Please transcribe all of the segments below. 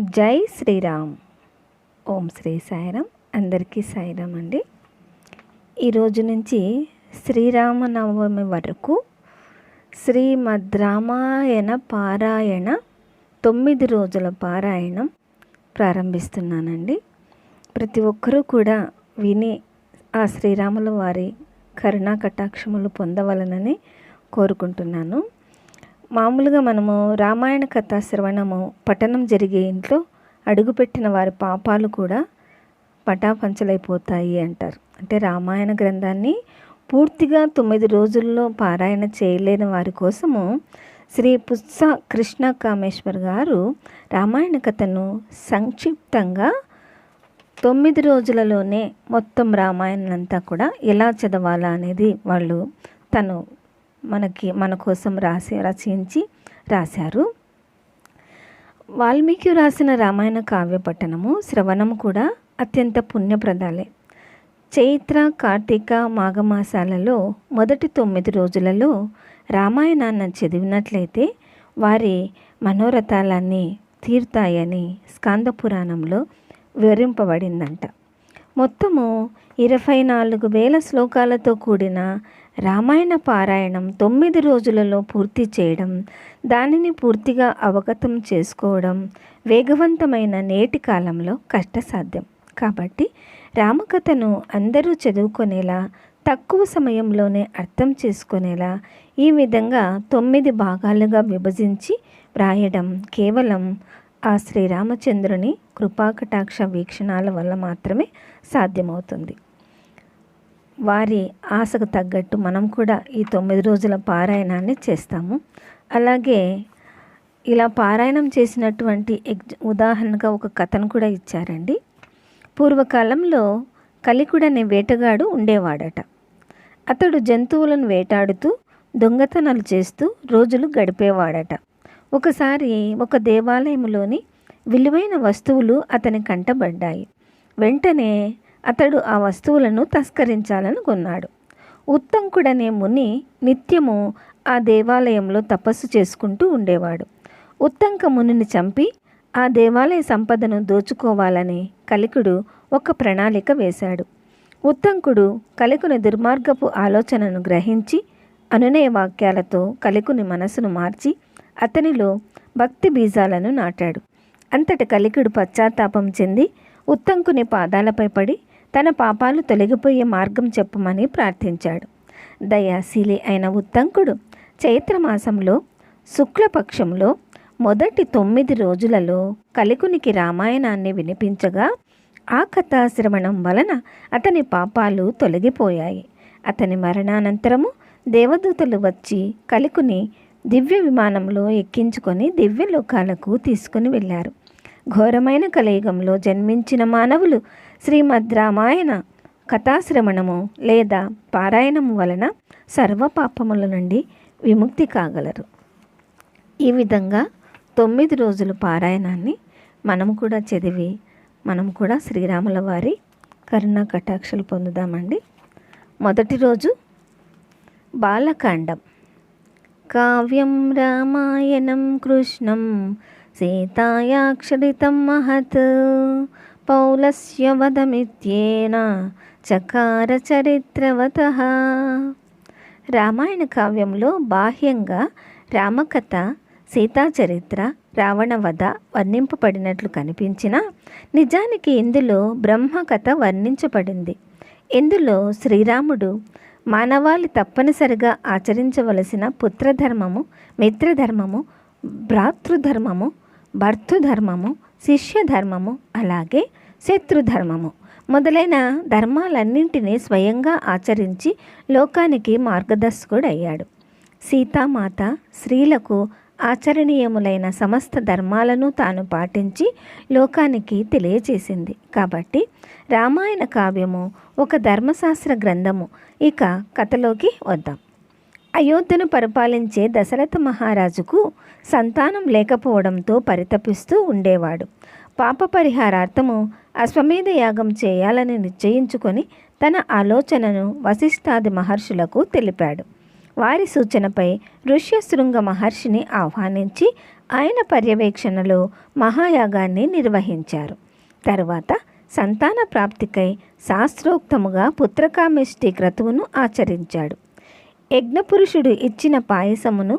జై శ్రీరామ్. ఓం శ్రీ సాయిరామ్. అందరికీ సాయిరామ్ అండి. ఈరోజు నుంచి శ్రీరామనవమి వరకు శ్రీమద్ రామాయణ పారాయణ తొమ్మిది రోజుల పారాయణం ప్రారంభిస్తున్నానండి. ప్రతి ఒక్కరూ కూడా విని ఆ శ్రీరాముల వారి కరుణా కటాక్షములు పొందవలనని కోరుకుంటున్నాను. మామూలుగా మనము రామాయణ కథా శ్రవణము పఠనం జరిగే ఇంట్లో అడుగుపెట్టిన వారి పాపాలు కూడా పటాపంచలైపోతాయి అంటారు. అంటే రామాయణ గ్రంథాన్ని పూర్తిగా తొమ్మిది రోజుల్లో పారాయణ చేయలేని వారి కోసము శ్రీ పుత్స కృష్ణ కామేశ్వర్ గారు రామాయణ కథను సంక్షిప్తంగా తొమ్మిది రోజులలోనే మొత్తం రామాయణం అంతా కూడా ఎలా చదవాలా అనేది వాళ్ళు తను మనకి మన కోసం రాసి రచించి రాశారు. వాల్మీకి రాసిన రామాయణ కావ్య పట్టణము శ్రవణము కూడా అత్యంత పుణ్యప్రదాలే. చైత్ర కార్తీక మాఘమాసాలలో మొదటి తొమ్మిది రోజులలో రామాయణాన్ని చదివినట్లయితే వారి మనోరథాలన్నీ తీరుతాయని స్కాంద పురాణంలో వివరింపబడిందంట. మొత్తము ఇరవై నాలుగు వేల శ్లోకాలతో కూడిన రామాయణ పారాయణం తొమ్మిది రోజులలో పూర్తి చేయడం దానిని పూర్తిగా అవగతం చేసుకోవడం వేగవంతమైన నేటి కాలంలో కష్టసాధ్యం. కాబట్టి రామకథను అందరూ చదువుకునేలా తక్కువ సమయంలోనే అర్థం చేసుకునేలా ఈ విధంగా తొమ్మిది భాగాలుగా విభజించి వ్రాయడం కేవలం ఆ శ్రీరామచంద్రుని కృపాకటాక్ష వీక్షణాల వల్ల మాత్రమే సాధ్యమవుతుంది. వారి ఆశకు తగ్గట్టు మనం కూడా ఈ తొమ్మిది రోజుల పారాయణాన్ని చేస్తాము. అలాగే ఇలా పారాయణం చేసినటువంటి ఎగ్ ఉదాహరణగా ఒక కథను కూడా ఇచ్చారండి. పూర్వకాలంలో కలికుడు అనే వేటగాడు ఉండేవాడట. అతడు జంతువులను వేటాడుతూ దొంగతనాలు చేస్తూ రోజులు గడిపేవాడట. ఒకసారి ఒక దేవాలయంలోని విలువైన వస్తువులు అతని కంటబడ్డాయి వెంటనే అతడు ఆ వస్తువులను తస్కరించాలనుకున్నాడు ఉత్తంకుడనే ముని నిత్యము ఆ దేవాలయంలో తపస్సు చేసుకుంటూ ఉండేవాడు. ఉత్తంక మునిని చంపి ఆ దేవాలయ సంపదను దోచుకోవాలని కలికుడు ఒక ప్రణాళిక వేశాడు. ఉత్తంకుడు కలికుని దుర్మార్గపు ఆలోచనను గ్రహించి అనునయ వాక్యాలతో కలికుని మనసును మార్చి అతనిలో భక్తి బీజాలను నాటాడు. అంతటి కలికుడు పశ్చాత్తాపం చెంది ఉత్తంకుని పాదాలపై పడి తన పాపాలు తొలగిపోయే మార్గం చెప్పమని ప్రార్థించాడు. దయాశీలి అయిన ఉత్తంకుడు చైత్రమాసంలో శుక్లపక్షంలో మొదటి తొమ్మిది రోజులలో కలికునికి రామాయణాన్ని వినిపించగా ఆ కథాశ్రవణం వలన అతని పాపాలు తొలగిపోయాయి. అతని మరణానంతరము దేవదూతలు వచ్చి కలికుని దివ్య విమానంలో ఎక్కించుకొని దివ్యలోకాలకు తీసుకుని వెళ్ళారు. ఘోరమైన కలియుగంలో జన్మించిన మానవులు శ్రీమద్ రామాయణ కథాశ్రవణము లేదా పారాయణము వలన సర్వ పాపముల నుండి విముక్తి కాగలరు. ఈ విధంగా తొమ్మిది రోజుల పారాయణాన్ని మనం కూడా చదివి మనం కూడా శ్రీరాముల వారి కరుణా కటాక్షలు పొందుదామండి. మొదటి రోజు బాలకాండం. కావ్యం రామాయణం కృష్ణం సీతాయాక్షరితం మహత్ పౌలస్య వదమిత్యేన చకార చరిత్రవత రామాయణ కావ్యంలో బాహ్యంగా రామకథ సీతా చరిత్ర రావణవధ వర్ణింపబడినట్లు కనిపించిన నిజానికి ఇందులో బ్రహ్మకథ వర్ణించబడింది. ఇందులో శ్రీరాముడు మానవాళి తప్పనిసరిగా ఆచరించవలసిన పుత్రధర్మము మిత్రధర్మము భ్రాతృధర్మము భర్తృధర్మము శిష్యధర్మము అలాగే శత్రుధర్మము. మొదలైన ధర్మాలన్నింటినీ స్వయంగా ఆచరించి లోకానికి మార్గదర్శకుడయ్యాడు. సీతామాత స్త్రీలకు ఆచరణీయములైన సమస్త ధర్మాలను తాను పాటించి లోకానికి తెలియచేసింది. కాబట్టి రామాయణ కావ్యము ఒక ధర్మశాస్త్ర గ్రంథము. ఇక కథలోకి వద్దాం. అయోధ్యను పరిపాలించే దశరథ మహారాజుకు సంతానం లేకపోవడంతో పరితపిస్తూ ఉండేవాడు. పాప పరిహారార్థము అశ్వమేధ యాగం చేయాలని నిశ్చయించుకొని తన ఆలోచనను వశిష్ఠాది మహర్షులకు తెలిపాడు. వారి సూచనపై ఋష్యశృంగ మహర్షిని ఆహ్వానించి ఆయన పర్యవేక్షణలో మహాయాగాన్ని నిర్వహించారు. తరువాత సంతాన ప్రాప్తికై శాస్త్రోక్తముగా పుత్రకామిష్టి క్రతువును ఆచరించాడు. యజ్ఞపురుషుడు ఇచ్చిన పాయసమును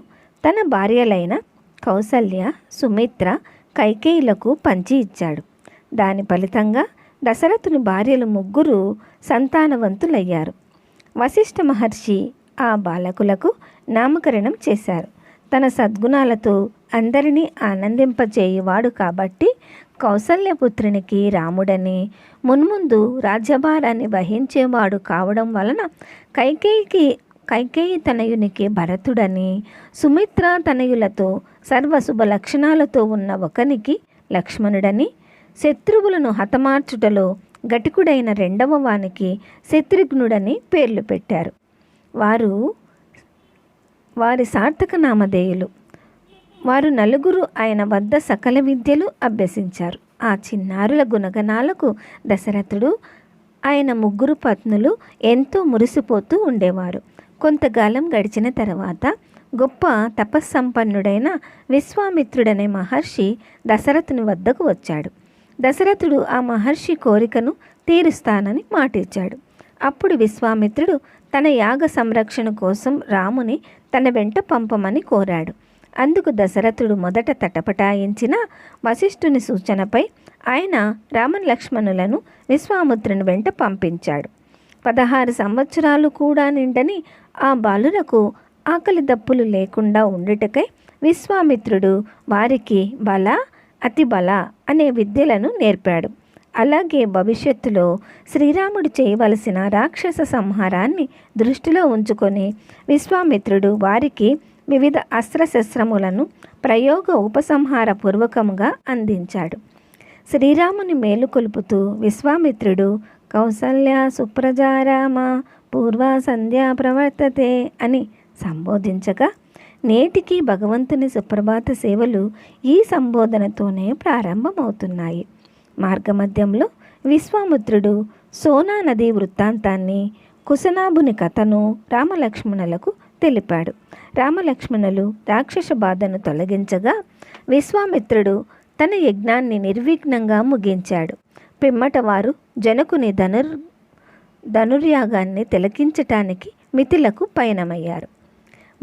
తన భార్యలైన కౌసల్య సుమిత్ర కైకేయులకు పంచి ఇచ్చాడు. దాని ఫలితంగా దశరథుని భార్యలు ముగ్గురు సంతానవంతులయ్యారు. వశిష్ఠ మహర్షి ఆ బాలకులకు నామకరణం చేశారు. తన సద్గుణాలతో అందరినీ ఆనందింపచేయువాడు కాబట్టి కౌసల్యపుత్రునికి రాముడని మున్ముందు రాజ్యభారాన్ని వహించేవాడు కావడం వలన కైకేయికి కైకేయి తనయునికి భరతుడని సుమిత్ర తనయులతో సర్వశుభ లక్షణాలతో ఉన్న ఒకనికి లక్ష్మణుడని శత్రువులను హతమార్చుటలో గటికుడైన రెండవ వానికి శత్రుఘ్నుడని పేర్లు పెట్టారు. వారు వారి సార్థక నామధేయులు. వారు నలుగురు ఆయన వద్ద సకల విద్యలు అభ్యసించారు. ఆ చిన్నారుల గుణగణాలకు దశరథుడు ఆయన ముగ్గురు పత్నులు ఎంతో మురిసిపోతూ ఉండేవారు. కొంతకాలం గడిచిన తర్వాత గొప్ప తపస్సంపన్నుడైన విశ్వామిత్రుడనే మహర్షి దశరథుని వద్దకు వచ్చాడు. దశరథుడు ఆ మహర్షి కోరికను తీరుస్తానని మాటిచ్చాడు. అప్పుడు విశ్వామిత్రుడు తన యాగ సంరక్షణ కోసం రాముని తన వెంట పంపమని కోరాడు. అందుకు దశరథుడు మొదట తటపటాయించిన వశిష్ఠుని సూచనపై ఆయన రామన్ లక్ష్మణులను విశ్వామిత్రుని వెంట పంపించాడు. పదహారు సంవత్సరాలు కూడా నిండని ఆ బాలులకు ఆకలి దప్పులు లేకుండా ఉండుటకై విశ్వామిత్రుడు వారికి బల అతి బల అనే విద్యలను నేర్పాడు. అలాగే భవిష్యత్తులో శ్రీరాముడు చేయవలసిన రాక్షస సంహారాన్ని దృష్టిలో ఉంచుకొని విశ్వామిత్రుడు వారికి వివిధ అస్త్రశస్త్రములను ప్రయోగ ఉపసంహార పూర్వకముగా అందించాడు. శ్రీరాముని మేలుకొలుపుతూ విశ్వామిత్రుడు కౌసల్య సుప్రజారామ పూర్వ సంధ్యా ప్రవర్తతే అని సంబోధించగా నేటికి భగవంతుని సుప్రభాత సేవలు ఈ సంబోధనతోనే ప్రారంభమవుతున్నాయి. మార్గమధ్యంలో విశ్వామిత్రుడు సోనా నది వృత్తాంతాన్ని కుశనాభుని కథను రామలక్ష్మణులకు తెలిపాడు. రామలక్ష్మణులు రాక్షస బాధను తొలగించగా విశ్వామిత్రుడు తన యజ్ఞాన్ని నిర్విఘ్నంగా ముగించాడు. పిమ్మట వారు జనకుని ధనుర్ ధనుర్యాగాన్ని తిలకించటానికి మిథిలకు పయనమయ్యారు.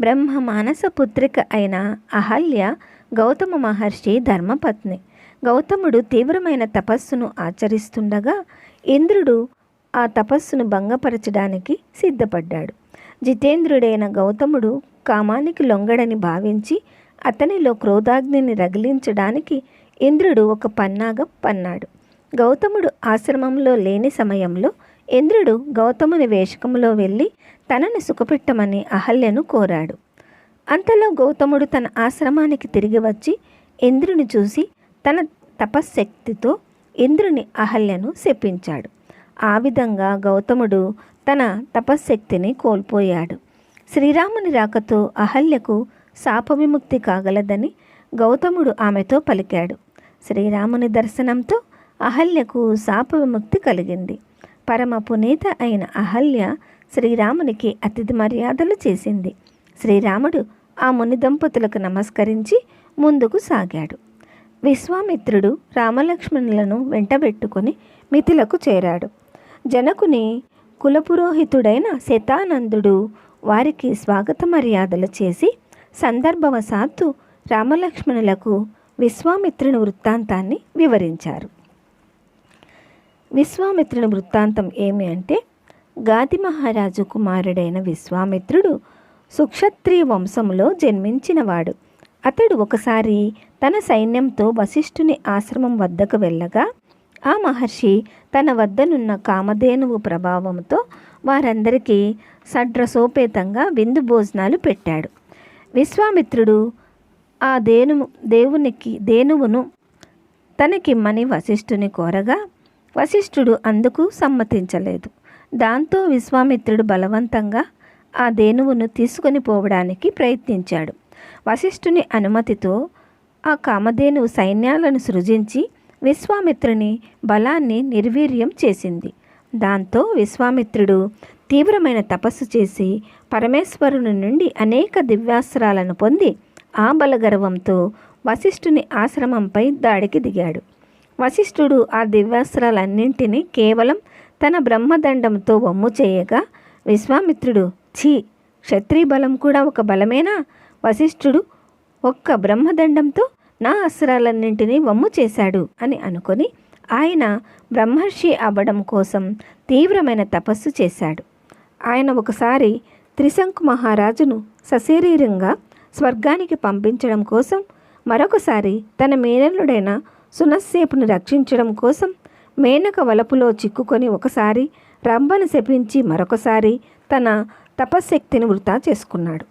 బ్రహ్మ మానస పుత్రిక అయిన అహల్య గౌతమ మహర్షి ధర్మపత్ని. గౌతముడు తీవ్రమైన తపస్సును ఆచరిస్తుండగా ఇంద్రుడు ఆ తపస్సును భంగపరచడానికి సిద్ధపడ్డాడు. జితేంద్రుడైన గౌతముడు కామానికి లొంగడని భావించి అతనిలో క్రోధాగ్నిని రగిలించడానికి ఇంద్రుడు ఒక పన్నాగం పన్నాడు. గౌతముడు ఆశ్రమంలో లేని సమయంలో ఇంద్రుడు గౌతముని వేషకములో వెళ్ళి తనని సుఖపెట్టమని అహల్యను కోరాడు. అంతలో గౌతముడు తన ఆశ్రమానికి తిరిగి వచ్చి ఇంద్రుని చూసి తన తపశ్శక్తితో ఇంద్రుని అహల్యను శపించాడు. ఆ విధంగా గౌతముడు తన తపశ్శక్తిని కోల్పోయాడు. శ్రీరాముని రాకతో అహల్యకు శాప విముక్తి కాగలదని గౌతముడు ఆమెతో పలికాడు. శ్రీరాముని దర్శనంతో అహల్యకు శాప విముక్తి కలిగింది. పరమ పునీత అయిన అహల్య శ్రీరామునికి అతిథి మర్యాదలు చేసింది. శ్రీరాముడు ఆ ముని దంపతులకు నమస్కరించి ముందుకు సాగాడు. విశ్వామిత్రుడు రామలక్ష్మణులను వెంటబెట్టుకొని మిథిలకు చేరాడు. జనకుని కులపురోహితుడైన శతానందుడు వారికి స్వాగత మర్యాదలు చేసి సందర్భవశాత్తు రామలక్ష్మణులకు విశ్వామిత్రుని వృత్తాంతాన్ని వివరించారు. విశ్వామిత్రుని వృత్తాంతం ఏమి అంటే గాది మహారాజు కుమారుడైన విశ్వామిత్రుడు సుక్షత్రియ వంశంలో జన్మించినవాడు. అతడు ఒకసారి తన సైన్యంతో వశిష్ఠుని ఆశ్రమం వద్దకు వెళ్ళగా ఆ మహర్షి తన వద్దనున్న కామధేనువు ప్రభావంతో వారందరికీ సడ్రసోపేతంగా విందు భోజనాలు పెట్టాడు. విశ్వామిత్రుడు ఆ దేను దేవునికి దేనువును తనకిమ్మని వశిష్ఠుని కోరగా వశిష్ఠుడు అందుకు సమ్మతించలేదు. దాంతో విశ్వామిత్రుడు బలవంతంగా ఆ దేనువును తీసుకొని పోవడానికి ప్రయత్నించాడు. వశిష్ఠుని అనుమతితో ఆ కామధేనువు సైన్యాలను సృజించి విశ్వామిత్రుని బలాన్ని నిర్వీర్యం చేసింది. దాంతో విశ్వామిత్రుడు తీవ్రమైన తపస్సు చేసి పరమేశ్వరుని నుండి అనేక దివ్యాస్త్రాలను పొంది ఆ బలగర్వంతో వశిష్ఠుని ఆశ్రమంపై దాడికి దిగాడు. వశిష్ఠుడు ఆ దివ్యాస్త్రాలన్నింటినీ కేవలం తన బ్రహ్మదండంతో వమ్ము చేయగా విశ్వామిత్రుడు ఛీ క్షత్రియ బలం కూడా ఒక బలమేనా? వశిష్ఠుడు ఒక్క బ్రహ్మదండంతో నా అస్త్రాలన్నింటినీ వమ్ము చేశాడు అని అనుకొని ఆయన బ్రహ్మర్షి అవ్వడం కోసం తీవ్రమైన తపస్సు చేశాడు. ఆయన ఒకసారి త్రిశంకు మహారాజును సశరీరంగా స్వర్గానికి పంపించడం కోసం మరొకసారి తన మేనల్లుడైన సునస్సేపును రక్షించడం కోసం మేనక వలపులో చిక్కుకొని ఒకసారి రంభను శపించి మరొకసారి తన తపశ్శక్తిని వృధా చేసుకున్నాడు.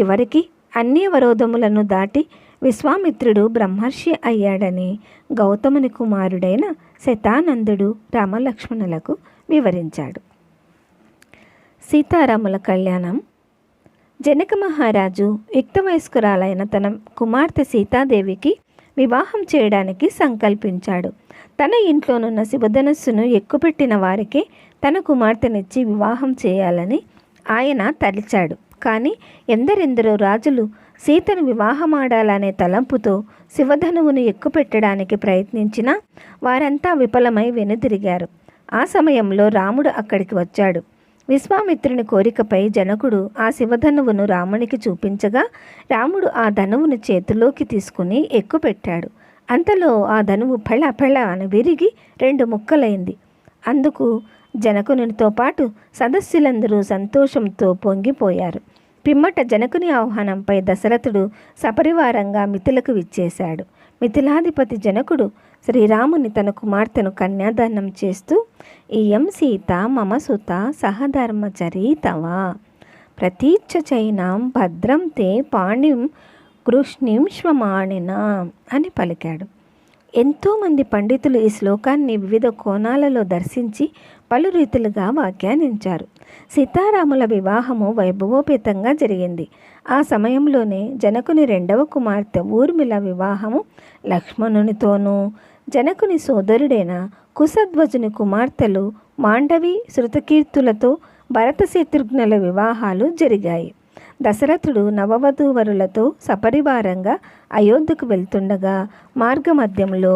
చివరికి అన్ని అవరోధములను దాటి విశ్వామిత్రుడు బ్రహ్మర్షి అయ్యాడని గౌతముని కుమారుడైన శతానందుడు రామలక్ష్మణులకు వివరించాడు. సీతారాముల కళ్యాణం. జనక మహారాజు యుక్త వయస్కురాలైన తన కుమార్తె సీతాదేవికి వివాహం చేయడానికి సంకల్పించాడు. తన ఇంట్లోనున్న శివధనస్సును ఎక్కుపెట్టిన వారికి తన కుమార్తెనిచ్చి వివాహం చేయాలని ఆయన తలిచాడు. కానీ ఎందరెందరో రాజులు సీతను వివాహమాడాలనే తలంపుతో శివధనువును ఎక్కుపెట్టడానికి ప్రయత్నించినా వారంతా విఫలమై వెనుదిరిగారు. ఆ సమయంలో రాముడు అక్కడికి వచ్చాడు. విశ్వామిత్రుని కోరికపై జనకుడు ఆ శివధనువును రామునికి చూపించగా రాముడు ఆ ధనువును చేతిలోకి తీసుకుని ఎక్కుపెట్టాడు. అంతలో ఆ ధనువు ఫళ ఫళ అని విరిగి రెండు ముక్కలైంది. అందుకు జనకునితో పాటు సదస్సులందరూ సంతోషంతో పొంగిపోయారు. పిమ్మట జనకుని ఆహ్వానంపై దశరథుడు సపరివారంగా మిథులకు విచ్చేశాడు. మిథిలాధిపతి జనకుడు శ్రీరాముని తన కుమార్తెను కన్యాదానం చేస్తూ ఇయం సీత మమ సుత సహధర్మచరీ తవ. ప్రతీచ్ఛ చైనాం భద్రం తే పాణిం కృష్ణిం శ్వమాణిన అని పలికాడు. ఎంతోమంది పండితులు ఈ శ్లోకాన్ని వివిధ కోణాలలో దర్శించి పలు రీతులుగా వ్యాఖ్యానించారు. సీతారాముల వివాహము వైభవోపేతంగా జరిగింది. ఆ సమయంలోనే జనకుని రెండవ కుమార్తె ఊర్మిళ వివాహము లక్ష్మణునితోనూ జనకుని సోదరుడైన కుశధ్వజుని కుమార్తెలు మాండవి శృతకీర్తులతో భరత శత్రుఘ్నుల వివాహాలు జరిగాయి. దశరథుడు నవవధూవరులతో సపరివారంగా అయోధ్యకు వెళ్తుండగా మార్గమధ్యంలో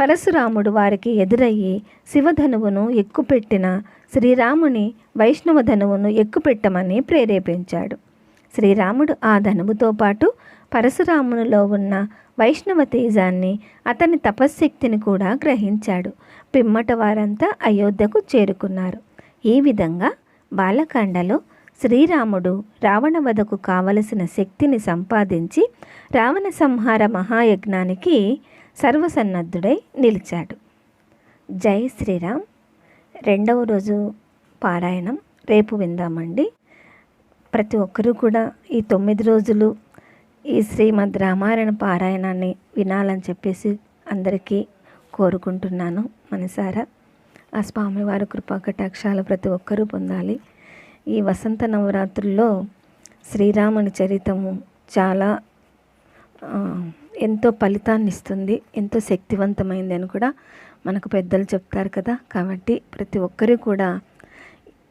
పరశురాముడు వారికి ఎదురయ్యి శివధనువును ఎక్కుపెట్టిన శ్రీరాముని వైష్ణవ ధనువును ఎక్కుపెట్టమని ప్రేరేపించాడు. శ్రీరాముడు ఆ ధనువుతో పాటు పరశురామునిలో ఉన్న వైష్ణవ తేజాన్ని అతని తపశ్శక్తిని కూడా గ్రహించాడు. పిమ్మట వారంతా అయోధ్యకు చేరుకున్నారు. ఈ విధంగా బాలకాండలో శ్రీరాముడు రావణ వధకు కావలసిన శక్తిని సంపాదించి రావణ సంహార మహాయజ్ఞానికి సర్వసన్నద్ధుడై నిలిచాడు. జై శ్రీరామ్. రెండవ రోజు పారాయణం. రేపు విందామండి. ప్రతి ఒక్కరూ కూడా ఈ తొమ్మిది రోజులు ఈ శ్రీమద్ రామాయణ పారాయణాన్ని వినాలని చెప్పేసి అందరికీ కోరుకుంటున్నాను. మనసారా ఆ స్వామివారి కృపా కటాక్షాలు ప్రతి ఒక్కరూ పొందాలి. ఈ వసంత నవరాత్రుల్లో శ్రీరాముని చరితము చాలా ఎంతో ఫలితాన్ని ఇస్తుంది ఎంతో శక్తివంతమైంది అని కూడా మనకు పెద్దలు చెప్తారు కదా. కాబట్టి ప్రతి ఒక్కరూ కూడా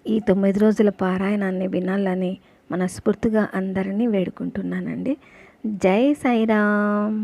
ఈ తొమ్మిది రోజుల పారాయణాన్ని వినాలని మనస్ఫూర్తిగా అందరినీ వేడుకుంటున్నానండి. జై సాయిరామ్